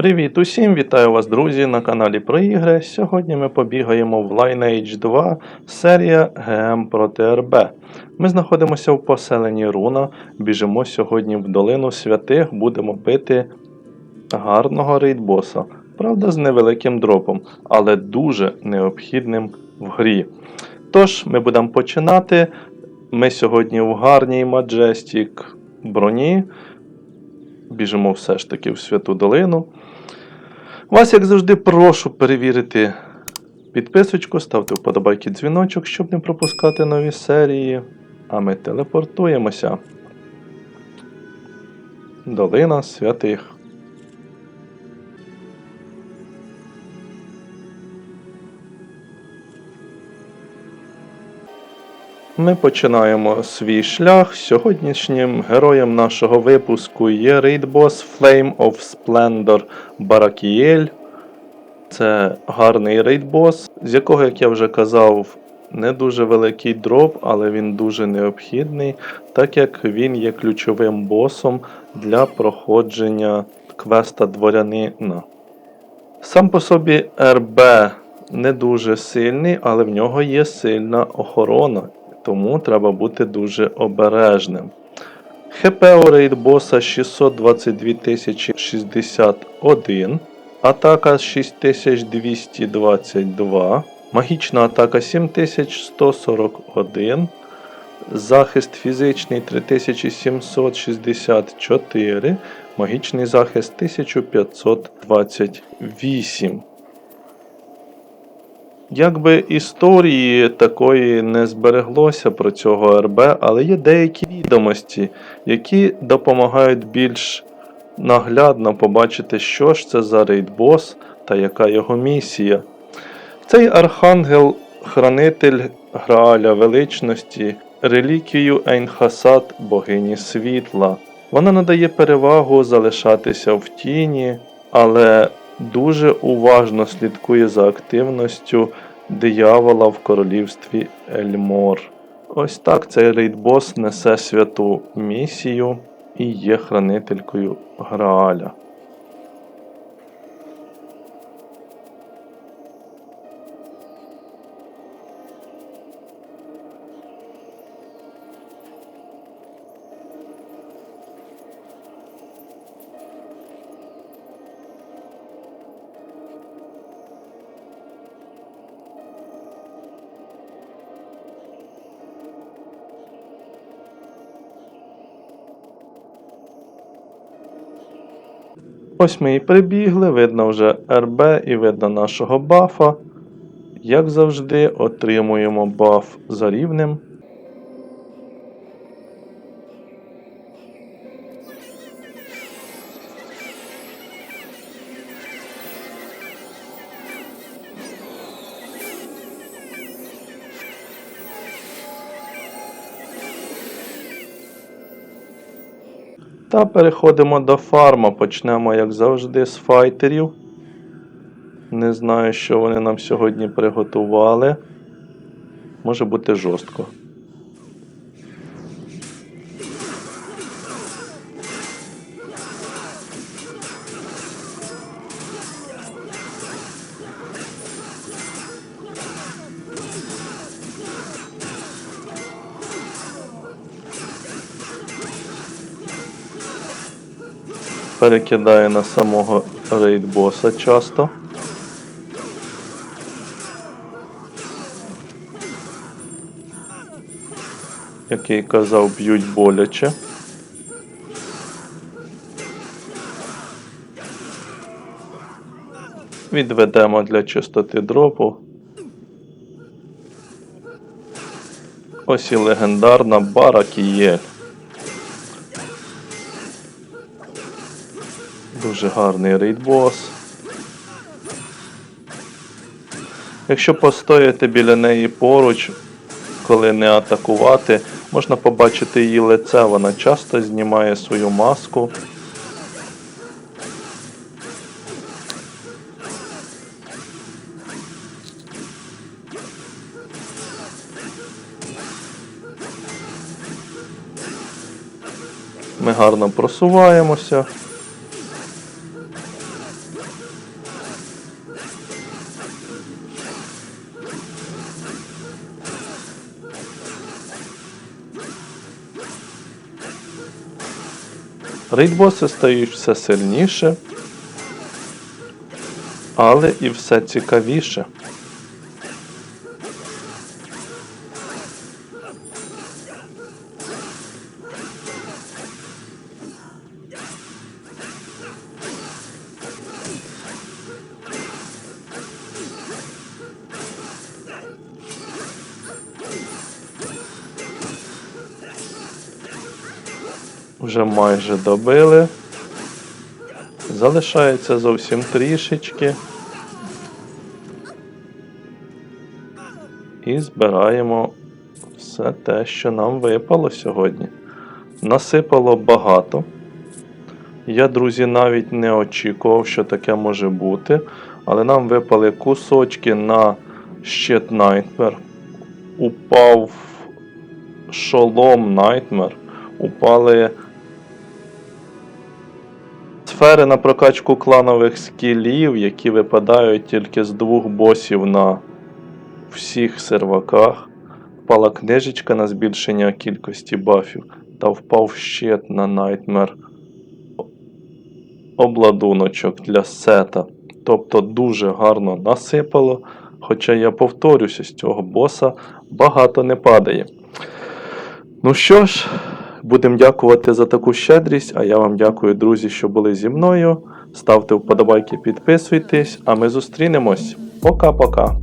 Привіт усім! Вітаю вас, друзі, на каналі про ігри. Сьогодні ми побігаємо в Lineage 2 серія ГМ проти РБ. Ми знаходимося в поселенні Руна, біжимо сьогодні в долину святих, будемо бити гарного рейдбоса. Правда, з невеликим дропом, але дуже необхідним в грі. Тож, ми будемо починати. Ми сьогодні в гарній Majestic броні. Біжимо все ж таки в Святу Долину. Вас, як завжди, прошу перевірити підписочку, ставте вподобайки дзвіночок, щоб не пропускати нові серії. А ми телепортуємося. Долина святих. Ми починаємо свій шлях. Сьогоднішнім героєм нашого випуску є рейдбос Flame of Splendor Баракіель. Це гарний рейдбос, з якого, як я вже казав, не дуже великий дроп, але він дуже необхідний, так як він є ключовим босом для проходження квеста дворянина. Сам по собі РБ не дуже сильний, але в нього є сильна охорона, тому треба бути дуже обережним. ХП у рейдбоса 622 061, атака 6222, магічна атака 7141, захист фізичний 3764, магічний захист 1528. Якби історії такої не збереглося про цього РБ, але є деякі відомості, які допомагають більш наглядно побачити, що ж це за рейдбос та яка його місія. Цей архангел, хранитель Грааля величності, реліквію Ейнхасад, богині світла. Вона надає перевагу залишатися в тіні, але дуже уважно слідкує за активністю диявола в королівстві Ельмор. Ось так цей рейдбос несе святу місію і є хранителькою Грааля. Ось ми і прибігли, видно вже РБ і видно нашого бафа. Як завжди, отримуємо баф за рівнем. Та переходимо до фарма. Почнемо, як завжди, з файтерів. Не знаю, що вони нам сьогодні приготували. Може бути жорстко. Перекидає на самого рейдбоса часто. Який казав, б'ють боляче. Відведемо для чистоти дропу. Ось і легендарна Баракієль. Дуже гарний рейдбос. Якщо постояти біля неї поруч, коли не атакувати, можна побачити її лице, вона часто знімає свою маску. Ми гарно просуваємося. Рейдбоси стають все сильніше, але і все цікавіше. Вже майже добили. Залишається зовсім трішечки. І збираємо все те, що нам випало сьогодні. Насипало багато. Я, друзі, навіть не очікував, що таке може бути. Але нам випали кусочки на щит Nightmare. Упав шолом Nightmare. Упали сфери на прокачку кланових скілів, які випадають тільки з двох босів на всіх серваках. Впала книжечка на збільшення кількості бафів та впав щит на Nightmare обладуночок для сета. Тобто дуже гарно насипало. Хоча я повторюся, з цього боса багато не падає. Ну що ж, будемо дякувати за таку щедрість. А я вам дякую, друзі, що були зі мною. Ставте вподобайки, підписуйтесь, а ми зустрінемось. Пока-пока.